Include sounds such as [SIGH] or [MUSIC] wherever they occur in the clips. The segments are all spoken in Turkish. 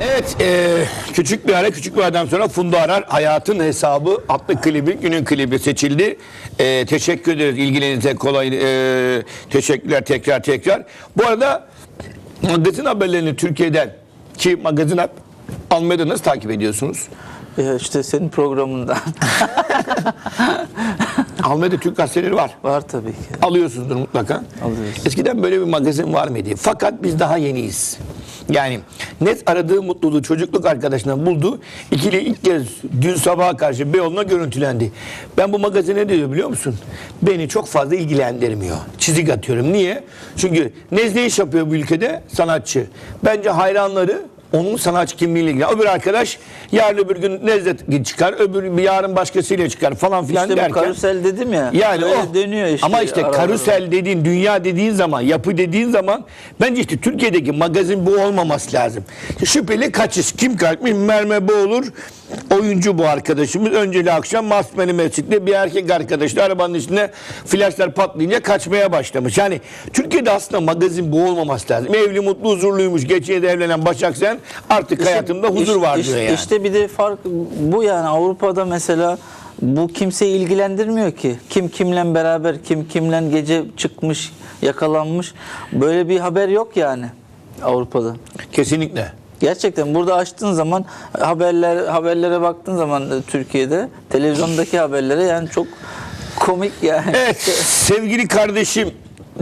Evet, e, küçük bir ara, küçük bir aradan sonra Funda Arar Hayatın Hesabı adlı klibi, günün klibi seçildi. E, teşekkür ederiz ilginize kolay, e, teşekkürler tekrar tekrar. Bu arada magazin haberlerini Türkiye'den ki magazin Almanya'da nasıl takip ediyorsunuz? Ya işte senin programında [LAUGHS] Almanya'da Türk gazeteleri var. var tabii ki. Alıyorsunuzdur mutlaka. Alıyoruz. Eskiden böyle bir magazin var mıydı? Fakat biz daha yeniyiz. Yani net aradığı mutluluğu çocukluk arkadaşından buldu. İkili ilk kez dün sabaha karşı Beyoğlu'na görüntülendi. Ben bu magazine ne diyor biliyor musun? Beni çok fazla ilgilendirmiyor. Çizik atıyorum. Niye? Çünkü nezle iş yapıyor bu ülkede sanatçı. Bence hayranları onun sanatçı kimliğiyle ilgili. Öbür arkadaş yarın öbür gün Nezle çıkar, öbür yarın başkasıyla çıkar falan filan İşte derken. karusel dedim ya. Yani o dönüyor işte. Ama işte ara ara. karusel dediğin, dünya dediğin zaman, yapı dediğin zaman bence işte Türkiye'deki magazin bu olmaması lazım. Şüpheli kaçış. Kim kalkmış? Merme bu olur. Oyuncu bu arkadaşımız. Önceli akşam Masmeni Mescid'de bir erkek arkadaşla arabanın içinde flaşlar patlayınca kaçmaya başlamış. Yani Türkiye'de aslında magazin bu olmaması lazım. Evli, mutlu, huzurluymuş. Geçen de evlenen Başak Sen artık hayatımda huzur İşte- var işte- diyor yani. İşte bir de fark bu yani Avrupa'da mesela bu kimseyi ilgilendirmiyor ki. Kim kimle beraber, kim kimle gece çıkmış, yakalanmış. Böyle bir haber yok yani Avrupa'da. Kesinlikle. Gerçekten burada açtığın zaman haberler haberlere baktığın zaman Türkiye'de televizyondaki haberlere yani çok komik yani. Evet sevgili kardeşim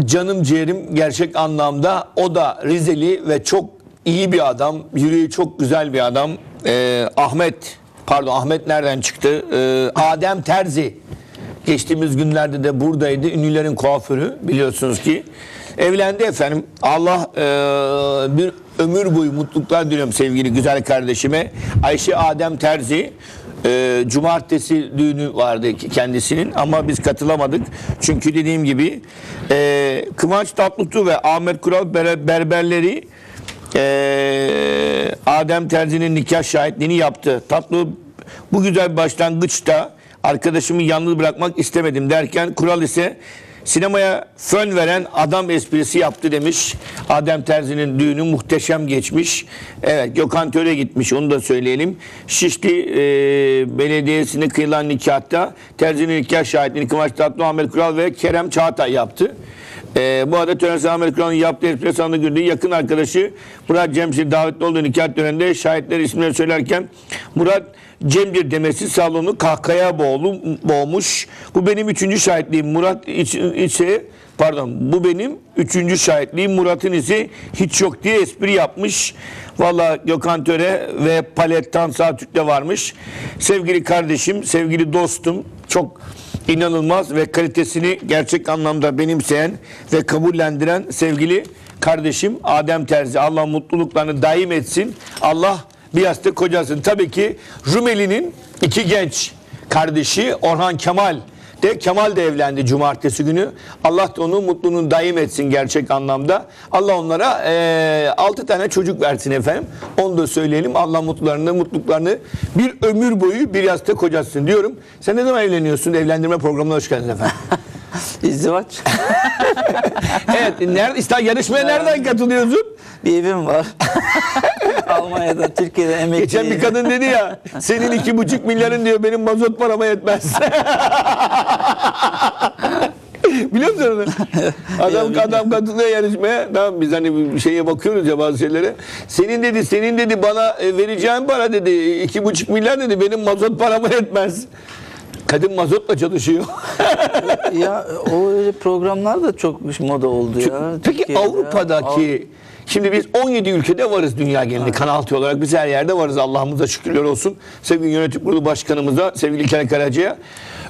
canım ciğerim gerçek anlamda o da Rizeli ve çok iyi bir adam yüreği çok güzel bir adam. Ee, Ahmet pardon Ahmet nereden çıktı? Ee, Adem Terzi. Geçtiğimiz günlerde de buradaydı ünlülerin kuaförü biliyorsunuz ki. Evlendi efendim. Allah e, bir ömür boyu mutluluklar diliyorum sevgili güzel kardeşime. Ayşe Adem Terzi e, cumartesi düğünü vardı kendisinin ama biz katılamadık. Çünkü dediğim gibi e, Kıvanç Tatlıtuğ ve Ahmet Kural ber- berberleri e, Adem Terzi'nin nikah şahitliğini yaptı. Tatlı bu güzel başlangıçta arkadaşımı yalnız bırakmak istemedim derken Kural ise Sinemaya fön veren adam esprisi yaptı demiş. Adem Terzi'nin düğünü muhteşem geçmiş. Evet Gökhan Töre gitmiş onu da söyleyelim. Şişli e, Belediyesi'ne kıyılan nikahta Terzi'nin nikah şahitliğini Kıvanç Tatlı, Ahmet Kural ve Kerem Çağatay yaptı. E, bu arada tören Ahmet Kural'ın yaptığı espri sandığı günde yakın arkadaşı Murat Cemşir davetli olduğu nikah töreninde şahitler isimleri söylerken Murat Cemdir demesi salonu kahkaya boğulu, boğmuş. Bu benim üçüncü şahitliğim. Murat içe pardon bu benim üçüncü şahitliğim. Murat'ın ise hiç yok diye espri yapmış. Valla Gökhan Töre ve Palettan Saatürk de varmış. Sevgili kardeşim, sevgili dostum çok inanılmaz ve kalitesini gerçek anlamda benimseyen ve kabullendiren sevgili kardeşim Adem Terzi. Allah mutluluklarını daim etsin. Allah bir yastık kocasın. Tabii ki Rumeli'nin iki genç kardeşi Orhan Kemal de Kemal de evlendi cumartesi günü. Allah da onun mutluluğunu daim etsin gerçek anlamda. Allah onlara eee 6 tane çocuk versin efendim. Onu da söyleyelim. Allah mutlularını, mutluluklarını bir ömür boyu bir yastık kocasın diyorum. Sen ne zaman evleniyorsun? Evlendirme programına hoş geldin efendim. [LAUGHS] İzdivaç. [LAUGHS] evet. Nerede, İstanbul yarışmaya nereden katılıyorsun? bir evim var. [LAUGHS] Almanya'da, Türkiye'de emekli. Geçen bir kadın dedi ya senin iki buçuk milyarın diyor benim mazot parama yetmez. [LAUGHS] Biliyor musun onu? Adam, adam katılıyor yarışmaya. Tamam biz hani bir şeye bakıyoruz ya bazı şeylere. Senin dedi, senin dedi bana e, vereceğin para dedi. iki buçuk milyar dedi benim mazot parama yetmez. Kadın mazotla çalışıyor. [LAUGHS] ya o öyle programlar da çok moda oldu ya. Peki Türkiye'de. Avrupa'daki şimdi biz 17 ülkede varız dünya genelinde kanal T olarak biz her yerde varız Allah'ımıza şükürler olsun. Sevgili yönetim kurulu başkanımıza sevgili İlker Karaca'ya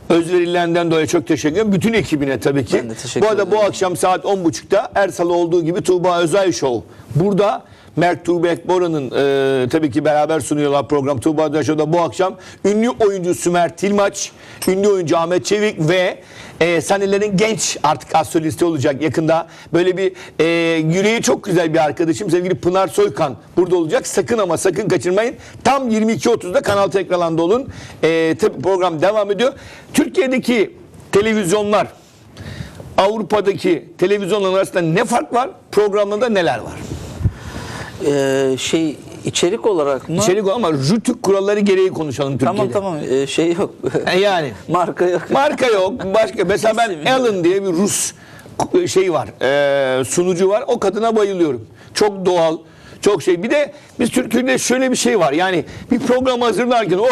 özverilerinden dolayı çok teşekkür ederim. Bütün ekibine tabii ki. Ben de teşekkür bu arada bu ederim. akşam saat 10.30'da Ersal'ı olduğu gibi Tuğba Özay Show. Burada Mert Tuğba Ekbora'nın e, tabii ki beraber sunuyorlar program Tuğba Show'da bu akşam ünlü oyuncu Sümer Tilmaç, ünlü oyuncu Ahmet Çevik ve e, sahnelerin genç artık az olacak yakında. Böyle bir e, yüreği çok güzel bir arkadaşım sevgili Pınar Soykan burada olacak. Sakın ama sakın kaçırmayın. Tam 22.30'da Kanal T ekranında olun. E, tabii program devam ediyor. Türkiye'deki televizyonlar Avrupa'daki televizyonlar arasında ne fark var? Programlarda neler var? Ee, şey içerik olarak mı? İçerik ama rütük kuralları gereği konuşalım Türkiye'de. Tamam tamam e, şey yok. E Yani [LAUGHS] Marka yok. marka yok. Başka mesela ben. Alan diye bir Rus şey var. e, sunucu var. O kadına bayılıyorum. Çok doğal. Çok şey. Bir de biz Türkiye'de şöyle bir şey var. Yani bir program hazırlarken o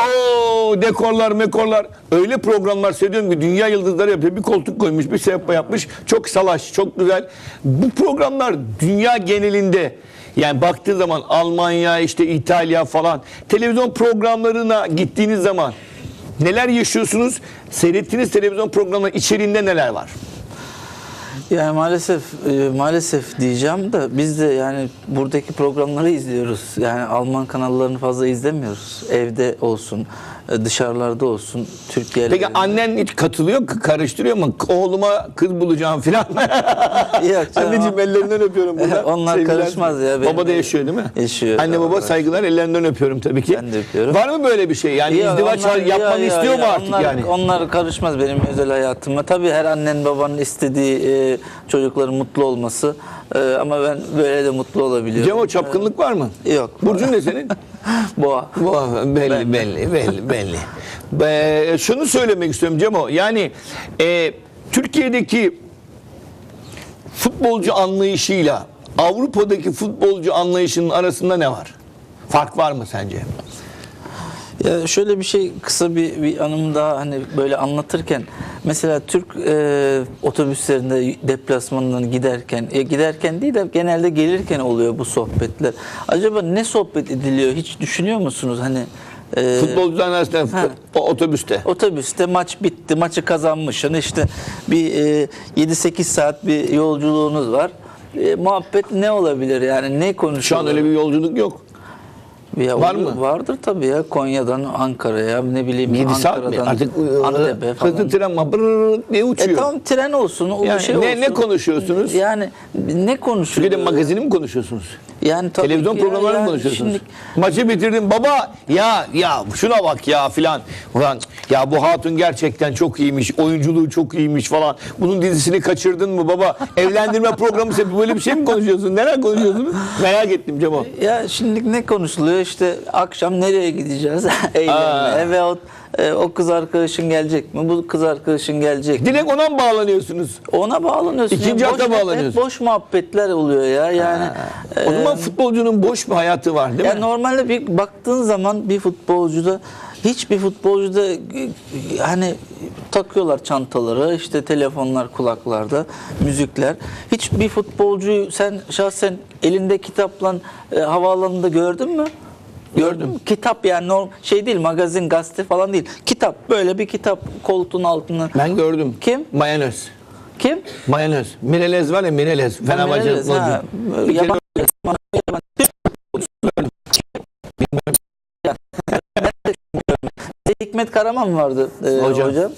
dekorlar, mekorlar öyle programlar seyrediyorum ki dünya yıldızları yapıyor. Bir koltuk koymuş, bir sehpa yapmış. Çok salaş, çok güzel. Bu programlar dünya genelinde yani baktığı zaman Almanya, işte İtalya falan televizyon programlarına gittiğiniz zaman neler yaşıyorsunuz? Seyrettiğiniz televizyon programları içeriğinde neler var? Yani maalesef e, maalesef diyeceğim de biz de yani buradaki programları izliyoruz. Yani Alman kanallarını fazla izlemiyoruz. Evde olsun, dışarılarda olsun, Türkiye. Peki annen hiç katılıyor, karıştırıyor mu? Oğluma kız bulacağım filan. [LAUGHS] Yok canım. Anneciğim ellerinden öpüyorum buradan. [LAUGHS] Onlar Sevgiler. karışmaz ya, benim- Baba da yaşıyor değil mi? Yaşıyor. Anne baba saygılar ellerinden öpüyorum tabii ki. Ben de öpüyorum. Var mı böyle bir şey? Yani Ya izdivaç onlar- yapmanı ya- ya- istiyor mu ya artık onlar, yani? Onlar karışmaz benim özel hayatıma. Tabii her annen babanın istediği e, çocukların mutlu olması. E, ama ben böyle de mutlu olabiliyorum. Cemo çapkınlık var mı? Yok. Burcun ne senin? [LAUGHS] [LAUGHS] Boğa. Bu belli belli belli belli. Be- şunu söylemek istiyorum Cemo. Yani e, Türkiye'deki futbolcu anlayışıyla Avrupa'daki futbolcu anlayışının arasında ne var? Fark var mı sence? Ya şöyle bir şey kısa bir, bir anım daha hani böyle anlatırken mesela Türk e, otobüslerinde deplasmandan giderken e, giderken değil de genelde gelirken oluyor bu sohbetler. Acaba ne sohbet ediliyor hiç düşünüyor musunuz hani e, Futbolcuların arasında Ha. o otobüste. Otobüste maç bitti, maçı kazanmışsın. işte bir e, 7-8 saat bir yolculuğunuz var. E, muhabbet ne olabilir yani ne Şu konuşuyor? an öyle bir yolculuk yok. Ya Var mı? Vardır tabii ya Konya'dan Ankara'ya ne bileyim 7 saat mi? Ankara'dan Artık Antep'e falan. hızlı tren brrr diye uçuyor. E tamam tren olsun, o Yani şey ne, olsun. ne konuşuyorsunuz? Yani ne konuşuyor? Türkiye'de magazini mi konuşuyorsunuz? Yani tabii Televizyon ki ya, programları mı yani konuşuyorsunuz? Şimdi Maçı bitirdim baba ya ya şuna bak ya filan. Ulan ya bu hatun gerçekten çok iyiymiş. Oyunculuğu çok iyiymiş falan. Bunun dizisini kaçırdın mı baba? [LAUGHS] Evlendirme programı sebebi böyle bir şey mi konuşuyorsun? Neler konuşuyorsunuz? Merak ettim Cemo. ya şimdi ne konuşuluyor? İşte akşam nereye gideceğiz? [LAUGHS] Eğlenmeye veyahut e, o kız arkadaşın gelecek mi? Bu kız arkadaşın gelecek mi? Direkt ona mı bağlanıyorsunuz? Ona bağlanıyorsun. İkinci ya. hafta Boş- hep bağlanıyorsun. Boş muhabbetler oluyor ya. Yani O zaman futbolcunun boş bir hayatı var değil Ya mi? normalde bir baktığın zaman bir futbolcuda hiçbir futbolcuda e, hani takıyorlar çantaları işte telefonlar kulaklarda müzikler. Hiçbir futbolcuyu sen şahsen elinde kitapla e, havaalanında gördün mü? Gördün mü? Kitap yani norm, şey değil magazin gazete falan değil. Kitap böyle bir kitap koltuğun altına. Ben gördüm. Kim? Mayonez. Kim? Mayonez. Mirelez var ya Mirelez. Fenerbahçe. Menderes, ha. Yabancı- [LAUGHS] Hikmet Karaman vardı e, Hocam. hocam.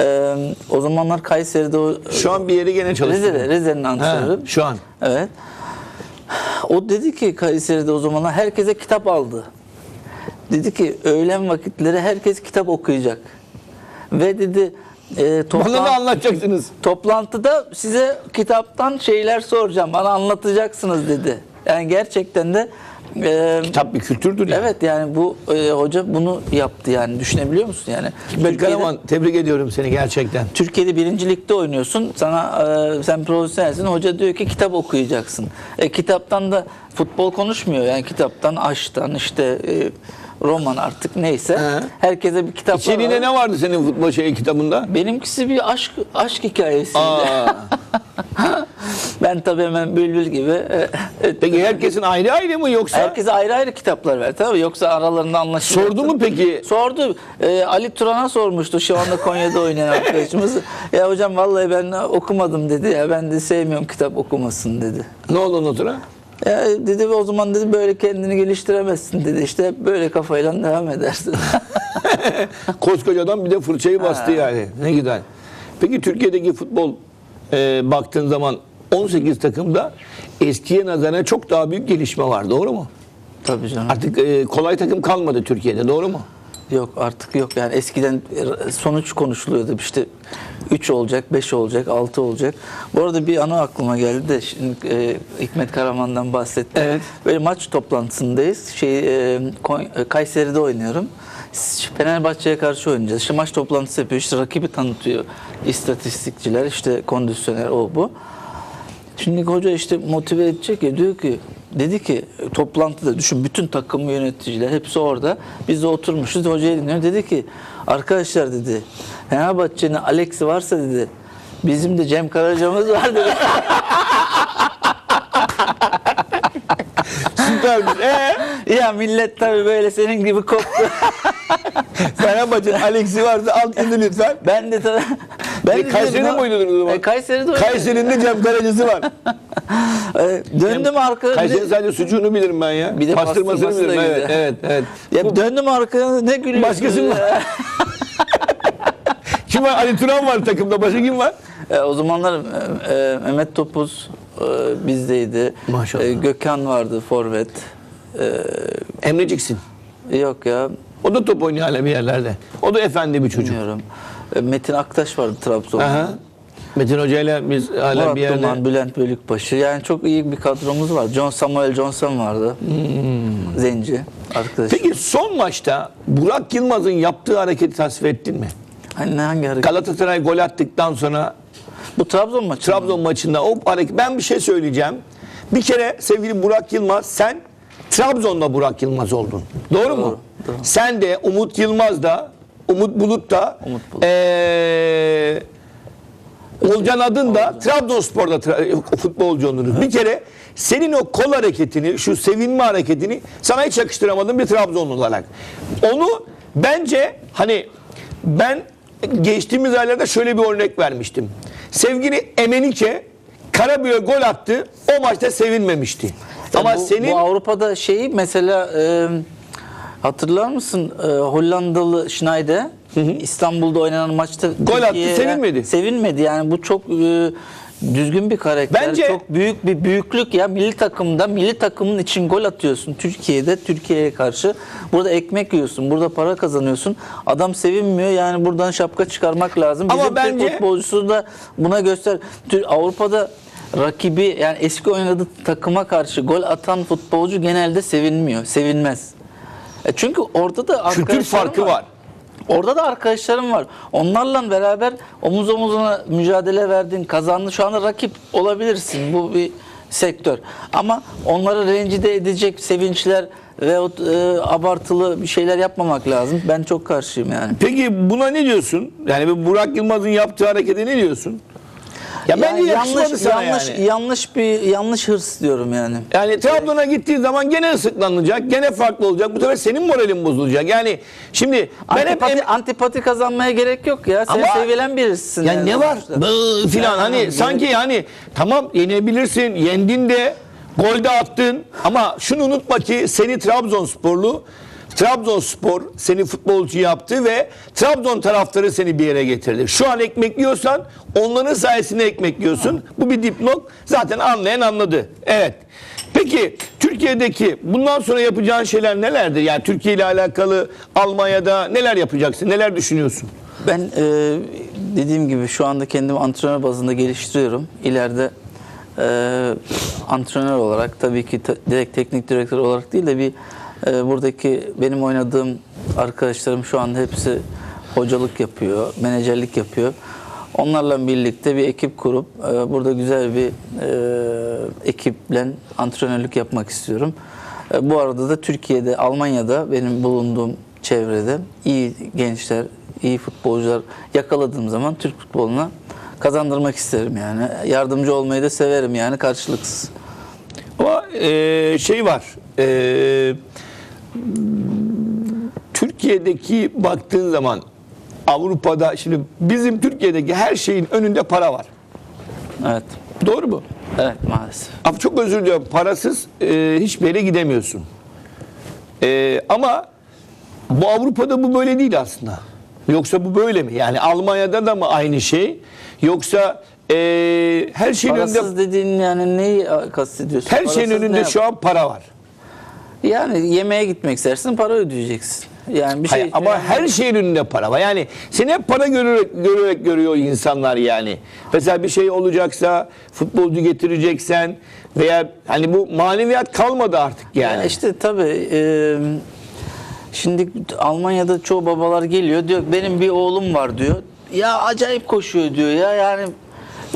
E, o zamanlar Kayseri'de o, Şu an bir yeri gene çalışıyor. Rize'de, Rize'nin antrenörü. şu an. Evet. O dedi ki Kayseri'de o zamanlar herkese kitap aldı. Dedi ki öğlen vakitleri herkes kitap okuyacak. Ve dedi e, Bana toplan- ne anlatacaksınız? Toplantıda size kitaptan şeyler soracağım. Bana anlatacaksınız dedi. Yani gerçekten de e, Kitap bir kültürdür ya. evet yani bu e, hoca bunu yaptı yani düşünebiliyor musun yani? Hikmet Türkiye'de, Karaman tebrik ediyorum seni gerçekten. Türkiye'de birinci ligde oynuyorsun. Sana e, sen profesyonelsin. Hoca diyor ki kitap okuyacaksın. E, kitaptan da futbol konuşmuyor. Yani kitaptan aşktan işte e, roman artık neyse. He. Herkese bir kitap İçeriğinde ne vardı senin futbol şey kitabında? Benimkisi bir aşk aşk hikayesiydi. [LAUGHS] Ben tabii hemen bülbül gibi. e, peki herkesin ayrı ayrı mı yoksa? Herkese ayrı ayrı kitaplar ver tabii yoksa aralarında anlaşılmaz. Sordu mu peki? Sordu. Ee, Ali Turan'a sormuştu şu anda Konya'da oynayan [LAUGHS] arkadaşımız. Ya hocam vallahi ben okumadım dedi ya ben de sevmiyorum kitap okumasın dedi. Ne oldu ondan sonra? Ya dedi o zaman dedi böyle kendini geliştiremezsin dedi. İşte hep böyle kafayla devam edersin. [LAUGHS] Koskocadan bir de fırçayı bastı yani. Ne güzel. Peki Türkiye'deki futbol e, baktığın zaman 18 takımda eskiye nazaran çok daha büyük gelişme var. Doğru mu? tabii canım. Artık e, kolay takım kalmadı Türkiye'de. Doğru mu? Yok artık yok yani eskiden sonuç konuşuluyordu işte 3 olacak, 5 olacak, 6 olacak. Bu arada bir anı aklıma geldi de şimdi e, Hikmet Karaman'dan bahsetti. Evet. Böyle maç toplantısındayız. Şey e, e, Kayseri'de oynuyorum. Fenerbahçe'ye karşı oynayacağız. İşte maç toplantısı yapıyor. İşte rakibi tanıtıyor. İstatistikçiler, işte kondisyoner o bu. Şimdi hoca işte motive edecek ya diyor ki dedi ki toplantıda düşün bütün takım yöneticiler hepsi orada. Biz de oturmuşuz hocayı dinliyor. Dedi ki arkadaşlar dedi Fenerbahçe'nin Alex'i varsa dedi bizim de Cem Karaca'mız var dedi. [LAUGHS] Süpermiş. Ee, ya millet tabii böyle senin gibi koptu. [LAUGHS] Fenerbahçe'nin Alex'i varsa alt indi lütfen. ben de tabii. Ben E, dedim, mi oynadınız o zaman? E, Kayseri'de. Kayseri'nin de Cem Karacası var. [LAUGHS] E, döndüm arkaya. Kayseri'nin sadece sucuğunu bilirim ben ya. Bir de Pastırmasını bilirim. Evet, evet, evet. Ya döndüm arkaya ne gülüyorsun? Başkası mı? Kim var? Ali Turan var takımda. Başka kim var? E, o zamanlar e, e, Mehmet Topuz e, bizdeydi. Maşallah. E, Gökhan vardı forvet. Emreciksin. E, yok ya O da top oynuyor hala bir yerlerde. O da efendi bir çocuk. bilmiyorum. Metin Aktaş vardı Trabzon'da. Metin Hoca ile biz hala Murat bir yerde... Duman, Bülent Bölükbaşı. Yani çok iyi bir kadromuz var. John Samuel Johnson vardı. Zenci arkadaş. Hmm. Peki son maçta Burak Yılmaz'ın yaptığı hareketi tasvir ettin mi? Hani hangi hareket? Galatasaray gol attıktan sonra Bu Trabzon maçı. mı? Trabzon maçında o hareket ben bir şey söyleyeceğim. Bir kere sevgili Burak Yılmaz sen Trabzon'da Burak Yılmaz oldun. Doğru, mu? doğru. Sen de Umut Yılmaz da Umut Bulut da Umut Bulut. eee, Olcan Adın da Trabzonspor'da tra- futbolcu oldunuz. Bir kere senin o kol hareketini, şu sevinme hareketini sana hiç yakıştıramadım bir Trabzonlu olarak. Onu bence hani ben geçtiğimiz aylarda şöyle bir örnek vermiştim. Sevgili Emenike Karabük'e gol attı. O maçta sevinmemişti. Ama Ya bu, senin bu Avrupa'da şeyi mesela e, hatırlar mısın e, Hollandalı Schneider İstanbul'da oynanan maçta Gol attı, sevinmedi. Sevinmedi yani bu çok e, düzgün bir karakter. Bence- çok büyük bir büyüklük ya milli takımda milli takımın için gol atıyorsun Türkiye'de Türkiye'ye karşı. Burada ekmek yiyorsun. Burada para kazanıyorsun. Adam sevinmiyor. Yani buradan şapka çıkarmak lazım. Ama Bizim Türk bence- futbolcusu da buna göster. Avrupa'da rakibi yani eski oynadığı takıma karşı gol atan futbolcu genelde sevinmiyor. Sevinmez. E çünkü orada da kültür farkı var. Orada da arkadaşlarım var. Onlarla beraber omuz omuzuna mücadele verdin, kazandın. Şu anda rakip olabilirsin. Bu bir sektör. Ama onları rencide edecek sevinçler veyahut e, abartılı bir şeyler yapmamak lazım. Ben çok karşıyım yani. Peki buna ne diyorsun? Yani bu Burak Yılmaz'ın yaptığı harekete ne diyorsun? Ya Yani bence yakışmadı yanlış sana yanlış yani. yanlış bir yanlış hırs diyorum yani. Yani Trabzon'a gittiği zaman gene ıslıklanacak, gene farklı olacak. Bu sefer senin moralin bozulacak. Yani şimdi ben hep Antipati, em- antipati kazanmaya gerek yok ya. Sen Ama- sevilen birisin. yani ne var? sonuçta. Bıı filan Yani hani gerek- sanki yani tamam yenebilirsin, yendin de gol de attın ama şunu unutma ki seni Trabzonsporlu Trabzonspor seni futbolcu yaptı ve Trabzon taraftarı seni bir yere getirdi. Şu an ekmek yiyorsan onların sayesinde ekmek yiyorsun. Bu bir dipnot. Zaten anlayan anladı. Evet. Peki Türkiye'deki bundan sonra yapacağın şeyler nelerdir? Yani Türkiye ile alakalı Almanya'da neler yapacaksın? Neler düşünüyorsun? Ben e, dediğim gibi şu anda kendimi antrenör bazında geliştiriyorum. İleride e, antrenör olarak tabii ki direkt teknik direktör olarak değil de bir e, buradaki benim oynadığım arkadaşlarım şu anda hepsi hocalık yapıyor, menajerlik yapıyor. Onlarla birlikte bir ekip kurup e, burada güzel bir e, ekiple antrenörlük yapmak istiyorum. E, bu arada da Türkiye'de, Almanya'da benim bulunduğum çevrede iyi gençler, iyi futbolcular yakaladığım zaman Türk futboluna kazandırmak isterim yani. Yardımcı olmayı da severim yani karşılıksız. Ama e, şey var. E, Türkiye'deki baktığın zaman Avrupa'da şimdi bizim Türkiye'deki her şeyin önünde para var. Evet. Doğru mu? Evet maalesef. Abi çok özür diliyorum. Parasız e, hiçbir yere gidemiyorsun. E, ama bu Avrupa'da bu böyle değil aslında. Yoksa bu böyle mi? Yani Almanya'da da mı aynı şey? Yoksa e, her şeyin önünde Parasız dediğin yani neyi kastediyorsun? her şeyin Parasız ne önünde şu an para var. Yani yemeğe gitmek istersin para ödeyeceksin. Yani bir şey Hayır, ama her şeyin önünde para var. Yani seni hep para görerek, görerek görüyor insanlar yani. Mesela bir şey olacaksa, futbolcu getireceksen veya hani bu maneviyat kalmadı artık yani. Ya işte tabii e, şimdi Almanya'da çoğu babalar geliyor diyor benim bir oğlum var diyor. Ya acayip koşuyor diyor ya yani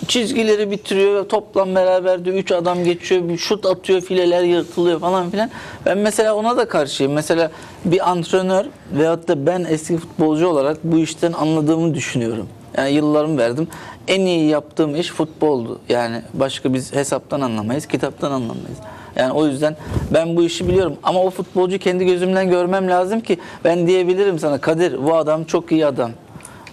çizgileri bitiriyor toplam beraber diyor 3 adam geçiyor bir şut atıyor fileler yırtılıyor falan filan. Ben mesela ona da karşıyım. Mesela bir antrenör veyahut da ben eski futbolcu olarak bu işten anladığımı düşünüyorum. Yani yıllarımı verdim. En iyi yaptığım iş futboldu. Yani başka biz hesaptan anlamayız, kitaptan anlamayız. Yani o yüzden ben bu işi biliyorum. Ama o futbolcu kendi gözümden görmem lazım ki ben diyebilirim sana Kadir bu adam çok iyi adam.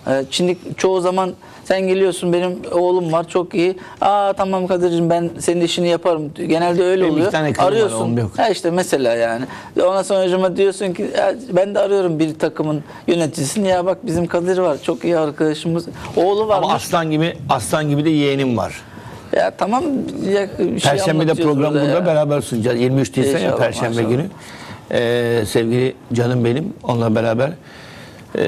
Ee, Şimdi çoğu zaman sen geliyorsun benim oğlum var çok iyi. Aa tamam Kadir'cim ben senin işini yaparım. Genelde öyle Benim oluyor. tane var, Arıyorsun. yok. Ha işte mesela yani. Ona sonucuma diyorsun ki "Ya ben de arıyorum bir takımın yöneticisini. Ya bak bizim Kadir var. Çok iyi arkadaşımız. Oğlu var. Ama aslan gibi aslan gibi de yeğenim var. Ya tamam ya, şey Perşembe de program burada burada beraber sunacağız. 23 Nisan ya Perşembe maşallah. günü. Ee, sevgili canım benim onunla beraber e,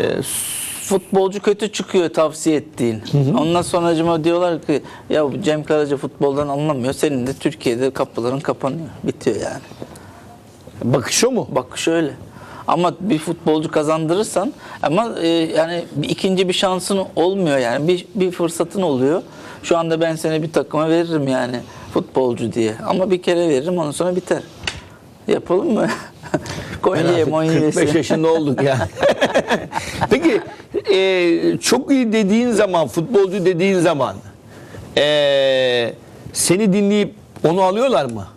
futbolcu kötü çıkıyor tavsiye ettiğin. Ondan sonracıma diyorlar ki ya Cem Karaca futboldan anlamıyor. Senin de Türkiye'de kapıların kapanıyor. Bitiyor yani. bakış o mu? Bak şöyle. Ama bir futbolcu kazandırırsan ama e, yani bir, ikinci bir şansın olmuyor yani. Bir, bir fırsatın oluyor. Şu anda ben seni bir takıma veririm yani futbolcu diye. Ama bir kere veririm ondan sonra biter. Yapalım mı? [LAUGHS] Konya'ya Monya'ya. 45 yaşında olduk ya. [LAUGHS] Peki e, çok iyi dediğin zaman, futbolcu dediğin zaman e, seni dinleyip onu alıyorlar mı?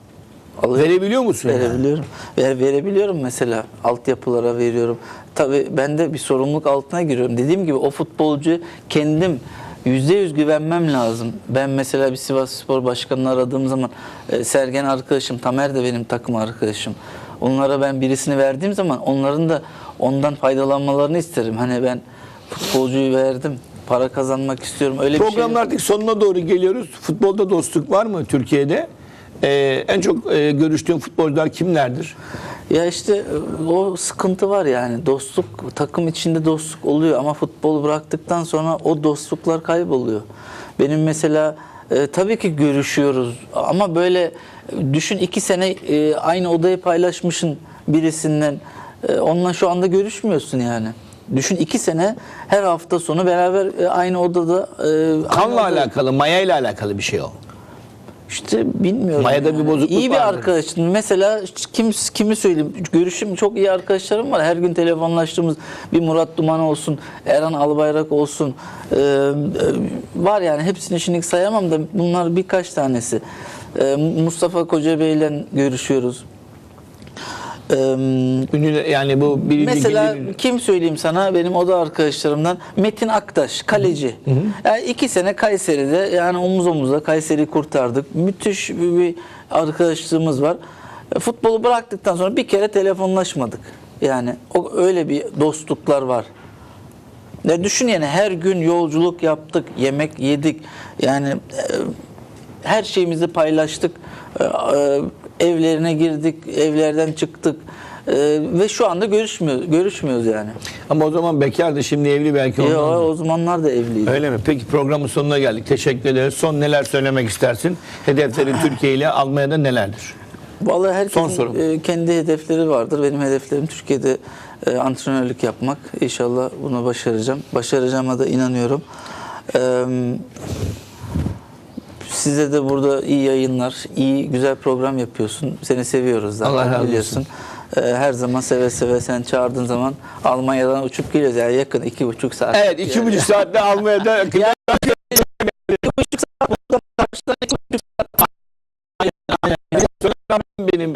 Alıyor. Verebiliyor musun? yani? Verebiliyorum. Ver, verebiliyorum mesela. Altyapılara veriyorum. Tabii ben de bir sorumluluk altına giriyorum. Dediğim gibi o futbolcu kendim yüzde yüz güvenmem lazım. Ben mesela bir Sivas Spor Başkanı'nı aradığım zaman e, Sergen arkadaşım, Tamer de benim takım arkadaşım. Onlara ben birisini verdiğim zaman onların da ondan faydalanmalarını isterim. Hani ben futbolcuyu verdim. Para kazanmak istiyorum. Öyle bir şey. Programın artık sonuna doğru geliyoruz. Futbolda dostluk var mı Türkiye'de? E, en çok e, görüştüğün futbolcular kimlerdir? Ya işte e, o sıkıntı var yani dostluk takım içinde dostluk oluyor ama futbolu bıraktıktan sonra o dostluklar kayboluyor. Benim mesela e, tabii ki görüşüyoruz ama böyle düşün iki sene e, aynı odayı paylaşmışın birisinden e, onunla şu anda görüşmüyorsun yani. Düşün iki sene her hafta sonu beraber e, aynı odada e, aynı Kanla odada- alakalı, mayayla alakalı bir şey o. işte bilmiyorum. Mayada bir bozukluk İyi bir vardır. arkadaşın. Mesela kim kimi söyleyeyim? Görüşüm çok iyi arkadaşlarım var. Her gün telefonlaştığımız bir Murat Duman olsun, Erhan Albayrak olsun. Ee, var yani hepsini şimdi sayamam da bunlar birkaç tanesi. Ee, Mustafa Koca Bey'le görüşüyoruz. Ee, Ünlü, yani bu birinci Mesela gelir- kim söyleyeyim sana benim oda arkadaşlarımdan Metin Aktaş kaleci. Yani iki sene Kayseri'de yani omuz omuza Kayseri'yi kurtardık. Müthiş bir, bir arkadaşlığımız var. Futbolu bıraktıktan sonra bir kere telefonlaşmadık. Yani o öyle bir dostluklar var. Ne düşün yani her gün yolculuk yaptık, yemek yedik. Yani e, her şeyimizi paylaştık. E, e, evlerine girdik, evlerden çıktık. E, ve şu anda görüşmüyor, görüşmüyoruz yani. Ama o zaman bekardı şimdi evli belki E, ondan. o, zamanlar da evliydi. Öyle mi? Peki programın sonuna geldik. Teşekkür ederiz. Son neler söylemek istersin? Hedeflerin [LAUGHS] Türkiye ile Almanya'da nelerdir? Vallahi herkesin e, kendi hedefleri vardır. Benim hedeflerim Türkiye'de e, antrenörlük yapmak. İnşallah bunu başaracağım. Başaracağıma da inanıyorum. E, size de burada iyi yayınlar, iyi güzel program yapıyorsun. Seni seviyoruz zaten Allah razı olsun. biliyorsun. E, her zaman seve seve sen çağırdığın zaman Almanya'dan uçup geliyoruz. Yani yakın iki buçuk saat. Evet iki buçuk saatte Almanya'da [LAUGHS] Ya-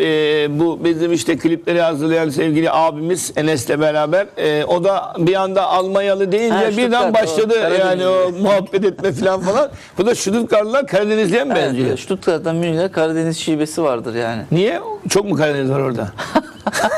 e, bu bizim işte klipleri hazırlayan sevgili abimiz Enes'le beraber e, o da bir anda Almanyalı deyince Ha, birden başladı o, yani o muhabbet etme falan falan. Bu da Stuttgart'la Karadenizli'ye mi benziyor? Evet, Stuttgart'tan Münih'e Karadeniz şivesi vardır yani. Niye? Çok mu Karadeniz var orada? [LAUGHS]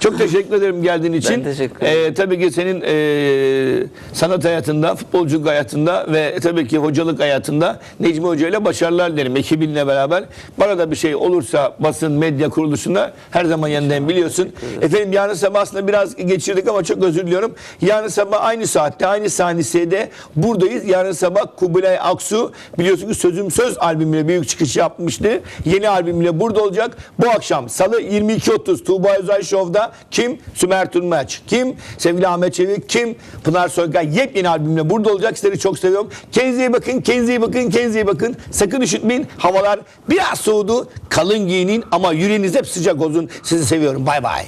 Çok teşekkür ederim geldiğin için. Ben teşekkür ederim. Ee, tabii ki senin e, sanat hayatında, futbolculuk hayatında ve tabii ki hocalık hayatında Necmi Hoca ile başarılar dilerim ekibinle beraber. Bana da bir şey olursa basın, medya kuruluşunda her zaman yanındayım biliyorsun. Efendim yarın sabah aslında biraz geçirdik ama çok özür diliyorum. Yarın sabah aynı saatte, aynı saniyede buradayız. Yarın sabah Kubilay Aksu biliyorsun ki Sözüm Söz albümüyle büyük çıkış yapmıştı. Yeni albümüyle burada olacak. Bu akşam Salı 22.30 Tuğba Özel Show'da kim? Sümer Tunmaç. Kim? Sevgili Ahmet Çevik. Kim? Pınar Soykay. Yepyeni albümle burada olacak. Sizleri çok seviyorum. Kendinize bakın. Kendinize bakın. Kendinize bakın. Sakın üşütmeyin. Havalar biraz soğudu. Kalın giyinin ama yüreğiniz hep sıcak olsun. Sizi seviyorum. Bay bay.